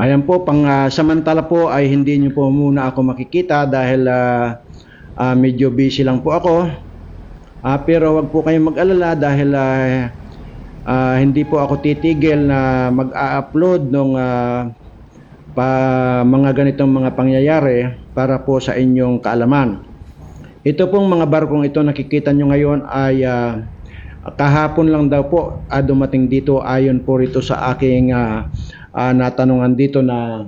Ayan po, pang ah, samantala po ay hindi nyo po muna ako makikita dahil ah, ah, medyo busy lang po ako. Ah, pero wag po kayong mag-alala dahil ah, ah, hindi po ako titigil na mag-a-upload ng pa mga ganitong mga pangyayari para po sa inyong kaalaman. Ito pong mga barkong ito nakikita nyo ngayon ay ah, kahapon lang daw po ah, dumating dito ayon po rito sa aking ah, ah, natanungan dito na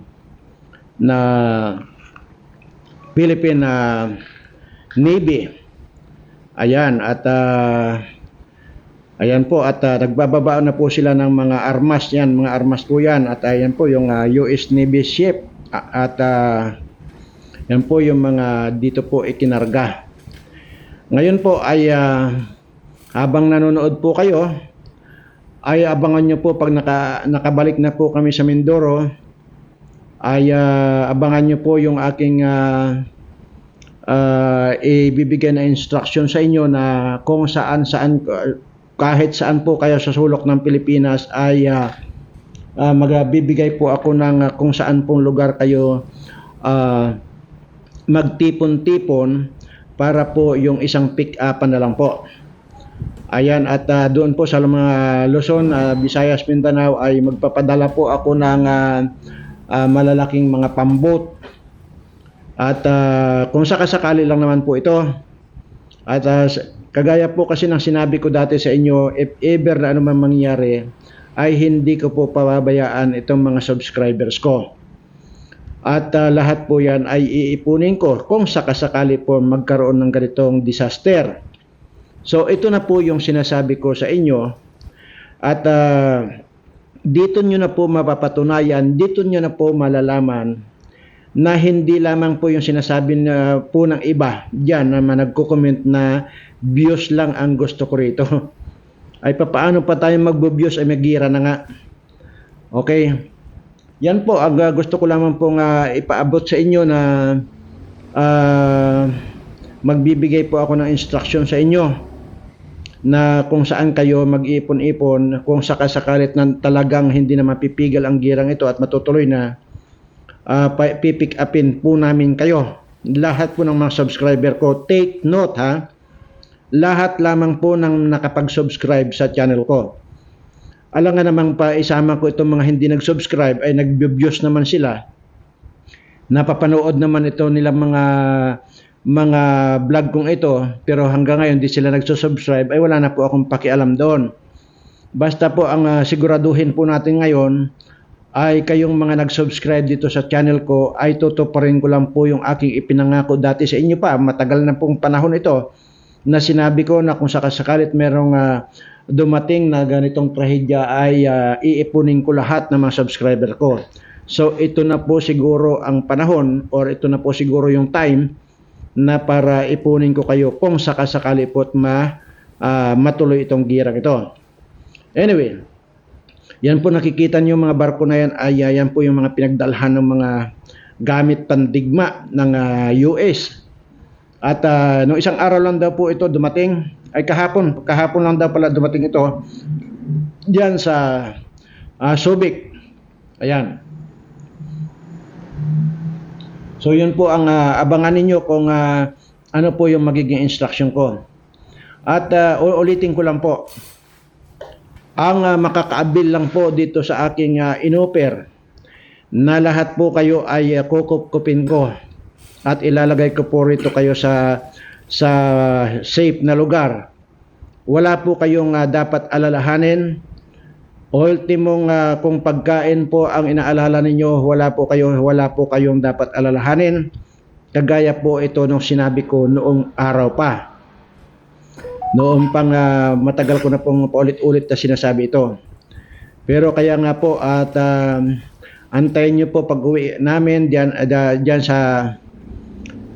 na Philippine ah, Navy. Ayan at ah, ayan po at ah, nagbababa na po sila ng mga armas yan, mga armas po yan at ayan po yung ah, US Navy ship at ah, yan po yung mga dito po ikinarga. Ngayon po ay ah, habang nanonood po kayo ay abangan nyo po pag naka, nakabalik na po kami sa Mindoro ay ah, abangan nyo po yung aking ah, ah, ibibigay na instruction sa inyo na kung saan saan kahit saan po kayo sa sulok ng Pilipinas ay ah, ah, magbibigay po ako ng kung saan pong lugar kayo ah, magtipon-tipon para po yung isang pick-upan na lang po. Ayan, at ah, doon po sa mga Luzon, ah, Visayas, Mindanao ay magpapadala po ako ng ah, ah, malalaking mga pambot. At ah, kung sakasakali lang naman po ito. At s- kagaya po kasi ng sinabi ko dati sa inyo, if ever na ano man mangyari, ay hindi ko po pababayaan itong mga subscribers ko. At ah, lahat po yan ay iipunin ko kung sakasakali po magkaroon ng ganitong disaster. So ito na po yung sinasabi ko sa inyo at ah, dito nyo na po mapapatunayan, dito nyo na po malalaman na hindi lamang po yung sinasabi na po ng iba dyan na nagko-comment na views lang ang gusto ko rito. Ay papaano pa tayo magbo-views ay magira na nga. Okay. Yan po ang ah, gusto ko lamang pong ah, ipaabot sa inyo na ah, magbibigay po ako ng instruction sa inyo na kung saan kayo mag-ipon-ipon kung sakasakalit na talagang hindi na mapipigil ang girang ito at matutuloy na uh, pipick upin po namin kayo. Lahat po ng mga subscriber ko take note ha? Lahat lamang po ng nakapag-subscribe sa channel ko. Alam nga namang pa isama ko itong mga hindi nag-subscribe ay nag-views naman sila. Napapanood naman ito nilang mga mga vlog kong ito pero hanggang ngayon di sila nagsusubscribe ay wala na po akong pakialam doon. Basta po ang ah, siguraduhin po natin ngayon ay kayong mga nag-subscribe dito sa channel ko ay tutuparin ko lang po yung aking ipinangako dati sa inyo pa. Matagal na pong panahon ito na sinabi ko na kung sakasakalit merong ah, dumating na ganitong trahedya ay ah, iipunin ko lahat ng mga subscriber ko. So ito na po siguro ang panahon or ito na po siguro yung time na para ipunin ko kayo kung sakasakali po't ma, ah, matuloy itong girang ito. Anyway, yan po nakikita nyo mga barko na yan ay yan po yung mga pinagdalhan ng mga gamit pandigma ng ah, US. At ah, nung isang araw lang daw po ito dumating, ay kahapon, kahapon lang daw pala dumating ito diyan sa ah, Subic. Ayan. So yun po ang ah, abangan ninyo kung ah, ano po yung magiging instruction ko. At ah, ulitin ko lang po. Ang ah, makakaabil lang po dito sa aking uh, inoper na lahat po kayo ay uh, kukupkupin ko at ilalagay ko po rito kayo sa sa safe na lugar. Wala po kayong ah, dapat alalahanin Ultimong ah, kung pagkain po ang inaalala ninyo, wala po kayo wala po kayong dapat alalahanin. Kagaya po ito nung sinabi ko noong araw pa. Noong pang ah, matagal ko na pong paulit-ulit na sinasabi ito. Pero kaya nga po at um, antayin niyo po pag-uwi namin diyan uh, diyan sa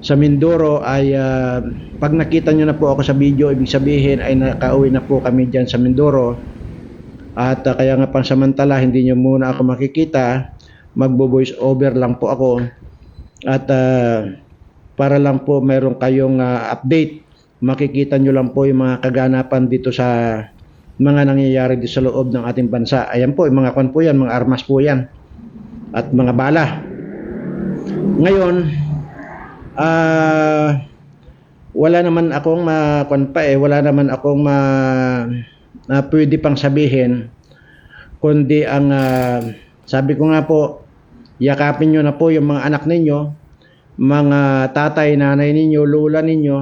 sa Mindoro ay ah, pag nakita niyo na po ako sa video, ibig sabihin ay nakauwi na po kami diyan sa Mindoro. At uh, kaya nga pansamantala hindi nyo muna ako makikita, magbo-voice over lang po ako. At uh, para lang po meron kayong uh, update, makikita nyo lang po yung mga kaganapan dito sa mga nangyayari dito sa loob ng ating bansa. Ayan po, yung mga kwan po yan, mga armas po yan. at mga bala. Ngayon, ah wala naman akong makon pa eh, wala naman akong ma na pwede pang sabihin kundi ang ah, sabi ko nga po yakapin nyo na po yung mga anak ninyo mga tatay, nanay ninyo, lula ninyo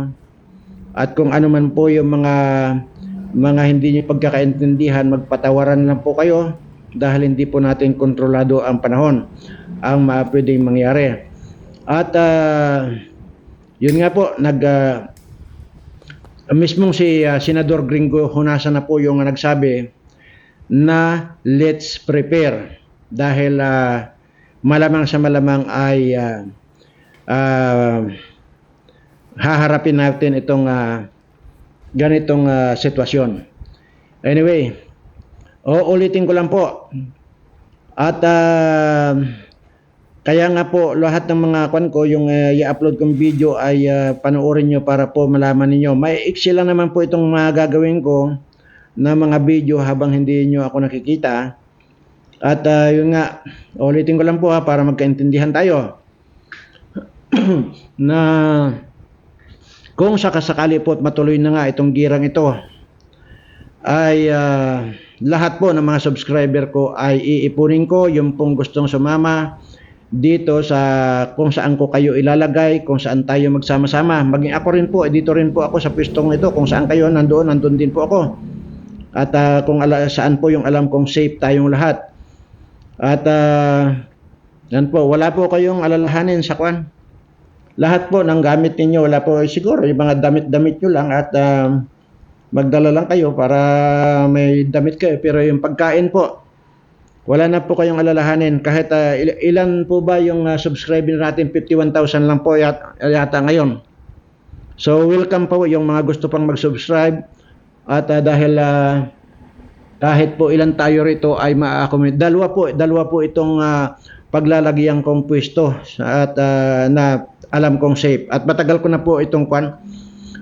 at kung ano man po yung mga mga hindi niyo pagkakaintindihan magpatawaran lang po kayo dahil hindi po natin kontrolado ang panahon ang mga pwedeng mangyari. At ah, yun nga po nag ah, mismong si ah, Senador Gringo Honasa na po yung nagsabi na let's prepare dahil ah, malamang sa malamang ay ah, ah, haharapin natin itong ah, ganitong ah, sitwasyon. Anyway, uulitin ko lang po. At ah, kaya nga po lahat ng mga kwan ko yung uh, i-upload kong video ay ah, panoorin nyo para po malaman ninyo. May iksi lang naman po itong mga gagawin ko na mga video habang hindi nyo ako nakikita. At ah, yun nga, ulitin ko lang po ha para magkaintindihan tayo. na kung sakasakali po at matuloy na nga itong girang ito ay ah, lahat po ng mga subscriber ko ay iipunin ko yung pong gustong sumama dito sa kung saan ko kayo ilalagay, kung saan tayo magsama-sama. Maging ako rin po, eh, dito rin po ako sa pwestong ito. Kung saan kayo nandoon, nandoon din po ako. At ah, kung ala, saan po yung alam kong safe tayong lahat. At ah, yan po, wala po kayong alalahanin sa kwan. Lahat po ng gamit ninyo, wala po, eh, siguro yung mga damit-damit nyo lang at ah, magdala lang kayo para may damit kayo. Pero yung pagkain po, wala na po kayong alalahanin. Kahit ah, il- ilan po ba yung ah, subscriber natin? 51,000 lang po yata, yata ngayon. So welcome po yung mga gusto pang mag-subscribe. At ah, dahil ah, kahit po ilan tayo rito ay ma-accommodate. Dalawa po, dalawa po itong ah, paglalagyan kong pwesto at ah, na alam kong safe. At matagal ko na po itong kwan.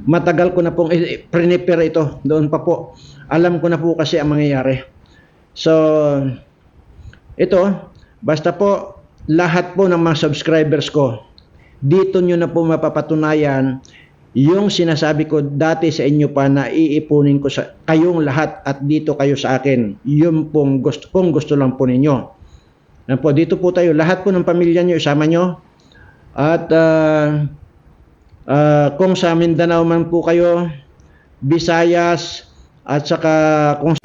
Matagal ko na pong prepare ito. Doon pa po. Alam ko na po kasi ang mangyayari. So, ito, basta po lahat po ng mga subscribers ko, dito nyo na po mapapatunayan yung sinasabi ko dati sa inyo pa na iipunin ko sa kayong lahat at dito kayo sa akin. Yung pong gusto, kung gusto lang po ninyo. Yan po, dito po tayo. Lahat po ng pamilya nyo, isama nyo. At ah, ah, kung sa Mindanao man po kayo, Visayas, at saka kung